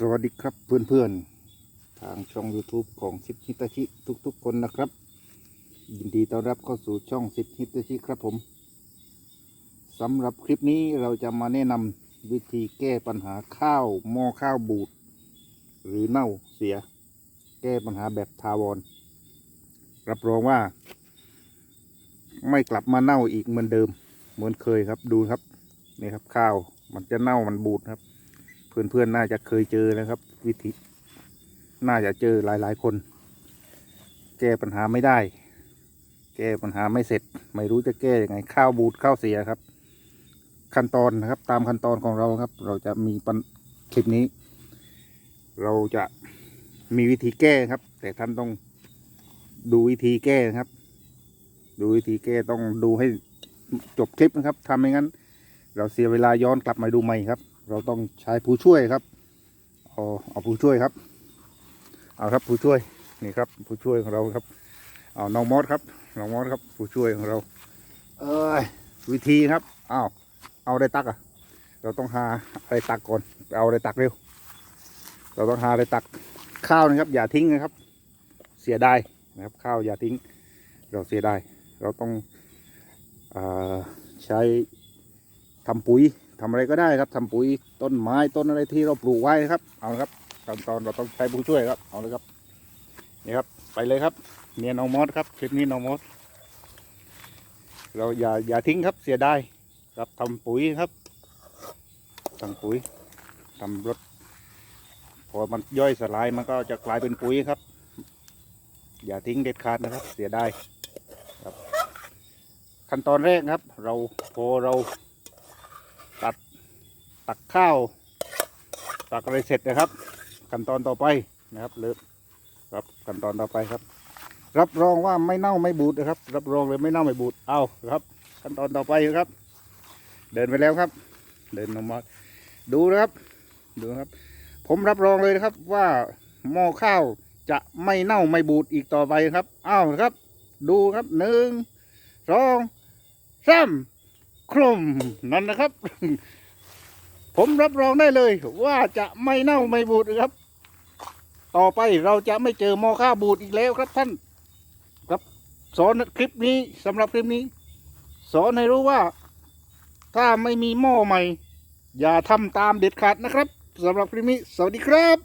สวัสดีครับเพื่อนๆ ทางช่อง YouTube ของสิทธิฮิตาชิทุกๆ คนนะครับ ยินดีต้อนรับเข้าสู่ช่องสิทธิฮิตาชิครับผมสำหรับคลิปนี้เราจะมาแนะนำวิธีแก้ปัญหาข้าวหม้อข้าวบูด หรือเน่าเสีย แก้ปัญหาแบบทาวร รับรองว่า ไม่กลับมาเน่าอีกเหมือนเดิม เหมือนเคยครับดูครับนี่ครับข้าวมันจะเน่ามันบูดครับ เพื่อนๆน่าจะเคยเจอนะครับ วิธีน่าจะเจอหลายๆคน แก้ปัญหาไม่ได้ แก้ปัญหาไม่เสร็จ ไม่รู้จะแก้ยังไงข้าวบูดข้าวเสียครับ ขั้นตอนนะครับตามขั้นตอนของเราครับ เราจะมีคลิปนี้ เราจะมีวิธีแก้ครับ แต่ท่านต้องดูวิธีแก้ครับ ดูวิธีแก้ต้องดูให้จบคลิปนะครับทำไม่งั้น เราเสียเวลาย้อนกลับมาดูใหม่ครับ เราต้องใช้ผู้ช่วยครับเอาเอาผู้ช่วยครับ เอาครับผู้ช่วยนี่ครับ ผู้ช่วยของเราครับ เอาน้องมอสครับน้องมอสครับ ผู้ช่วยของเรา เอ้ยวิธีครับอ้าวเอาอะไรตักอะ เราต้องหาอะไรตักก่อนเอาอะไรตักเร็ว เราต้องหาอะไรตักข้าวนะครับ อย่าทิ้งนะครับ เสียดายนะครับ ข้าวอย่าทิ้ง เราเสียดายเราต้องอใช้ทำปุ๋ย ทำอะไรก็ได้ครับทำปุ๋ยต้นไม้ต้นอะไรที่เราปลูกไว้ครับ เอาละครับขั้นตอนเราต้องใช้ผู้ช่วยครับ เอาเลยครับ นี่ครับ ไปเลยครับ เนี่ยน้องมอสครับคลิปนี้น้องมอสเราอย่าอย่าทิ้งครับเสียดายครับทำปุ๋ยครับทำปุ๋ยทำรถพอมันย่อยสลายมันก็จะกลายเป็นปุ๋ยครับ อย่าทิ้งเด็ดขาดนะครับ เสียดายครับ ขั้นตอนแรกครับ เราพอเรา ตักข้าว ตักอะไรเสร็จนะครับ ขั้นตอนต่อไปนะครับเลิกครับขั้นตอนต่อไปครับ รับรองว่าไม่เน่าไม่บูดนะครับ รับรองเลยไม่เน่าไม่บูดเอาครับ ขั้นตอนต่อไปครับ เดินไปแล้วครับ เดินลงมาดูนะครับ ดูครับ ผมรับรองเลยนะครับว่าหม้อข้าวจะไม่เน่าไม่บูดอีกต่อไปครับเอาครับ ดูครับหนึ่งสองสามคลุมนั่นนะครับ ผมรับรองได้เลย ว่าจะไม่เน่าไม่บูดครับ ต่อไปเราจะไม่เจอหม้อข้าวบูดอีกแล้วครับท่าน ครับสอนคลิปนี้สำหรับคลิปนี้ สอนให้รู้ว่า ถ้าไม่มีหม้อใหม่ อย่าทำตามเด็ดขาดนะครับสำหรับคลิปนี้ สวัสดีครับ